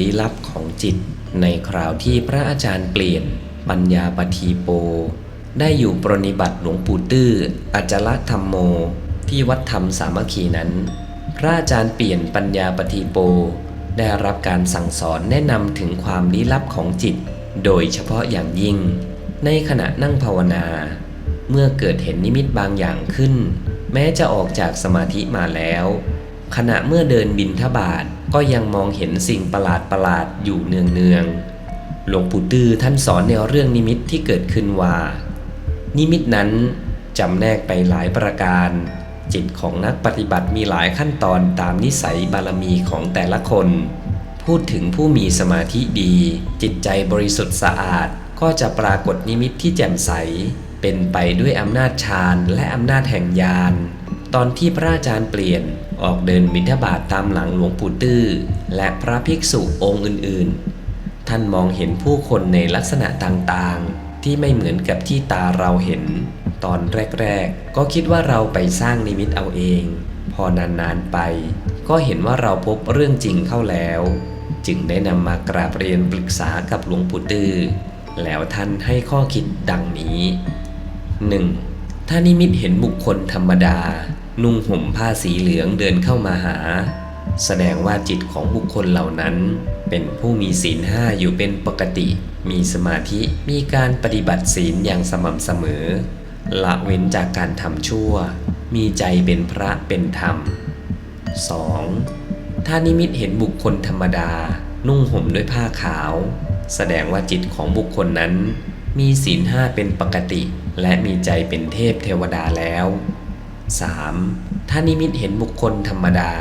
ลี้ลับของจิต ในคราวที่พระอาจารย์เปลี่ยน ปัญญาปทีโป ได้อยู่ปรนิบัติหลวงปู่ตื้ออาจลธรรมโม ที่วัดธรรมสามัคคีนั้น พระอาจารย์เปลี่ยนปัญญาปทีโป ได้รับการสั่งสอนแนะนำถึงความลี้ลับของจิต โดยเฉพาะอย่างยิ่ง ในขณะนั่งภาวนา เมื่อเกิดเห็นนิมิตบางอย่างขึ้น แม้จะออกจากสมาธิมาแล้ว ขณะเมื่อเดินบินทบาทก็ยังมองเห็นสิ่งประหลาดประหลาดอยู่เนืองเนืองๆหลวงปู่ตื้อท่านสอนแนวเรื่องนิมิตที่เกิดขึ้นว่า นิมิตนั้นจำแนกไปหลายประการ จิตของนักปฏิบัติมีหลายขั้นตอนตามนิสัยบารมีของแต่ละคน พูดถึงผู้มีสมาธิดี จิตใจบริสุทธิ์สะอาด ก็จะปรากฏนิมิตที่แจ่มใส เป็นไปด้วยอำนาจฌานและอำนาจแห่งญาณ ตอนที่พระอาจารย์เปลี่ยนออกเดินบิณฑบาตตามหลังหลวงปู่ตื้อ และพระภิกษุองค์อื่นๆ ท่านมองเห็นผู้คนในลักษณะต่างๆ ที่ไม่เหมือนกับที่ตาเราเห็น ตอนแรกๆ ก็คิดว่าเราไปสร้างนิมิตเอาเอง พอนานๆไป ก็เห็นว่าเราพบเรื่องจริงเข้าแล้ว จึงได้นำมากราบเรียนปรึกษากับหลวงปู่ตื้อ แล้วท่านให้ข้อคิดดังนี้ 1. ถ้านิมิตเห็นบุคคลธรรมดา นุ่งห่มผ้าสีเหลืองเดินเข้ามาหา แสดงว่าจิตของบุคคลเหล่านั้น เป็นผู้มีศีลห้าอยู่เป็นปกติ มีสมาธิมีการปฏิบัติศีลอย่างสม่ำเสมอ ละเว้นจากการทำชั่ว มีใจเป็นพระเป็นธรรม 2. ถ้านิมิตเห็นบุคคลธรรมดา นุ่งห่มด้วยผ้าขาว แสดงว่าจิตของบุคคลนั้น มีศีลห้าเป็นปกติ และมีใจเป็นเทพเทวดาแล้ว 3. ถ้านิมิตเห็นบุคคลธรรมดา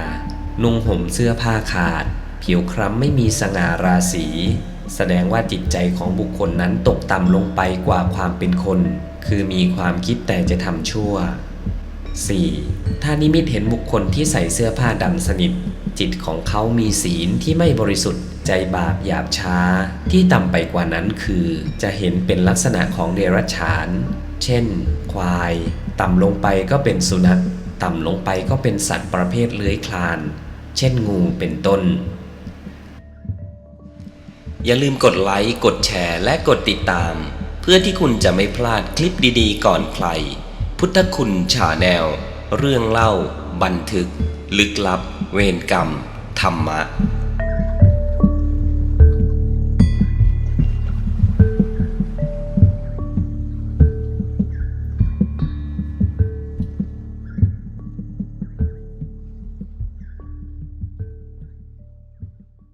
นุ่งห่มเสื้อผ้าขาด ผิวคล้ำไม่มีสง่าราศี แสดงว่าจิตใจของบุคคลนั้นตกต่ำลงไปกว่าความเป็นคน คือมีความคิดแต่จะทำชั่ว 4. ถ้านิมิตเห็นบุคคลที่ใส่เสื้อผ้าดำสนิท จิตของเขามีศีลที่ไม่บริสุทธิ์ ใจบาปหยาบช้า ที่ต่ำไปกว่านั้นคือ จะเห็นเป็นลักษณะของเดรัจฉาน เช่น ควาย ต่ำลงไปก็เป็นสุนัข ต่ำลงไปก็เป็นสัตว์ประเภทเลื้อยคลาน เช่นงูเป็นต้น อย่าลืมกดไลค์ กดแชร์ และกดติดตาม เพื่อที่คุณจะไม่พลาดคลิปดีๆ ก่อนใคร พุทธคุณชาแนวเรื่องเล่า บันทึก ลึกลับ เวรกรรม ธรรมะ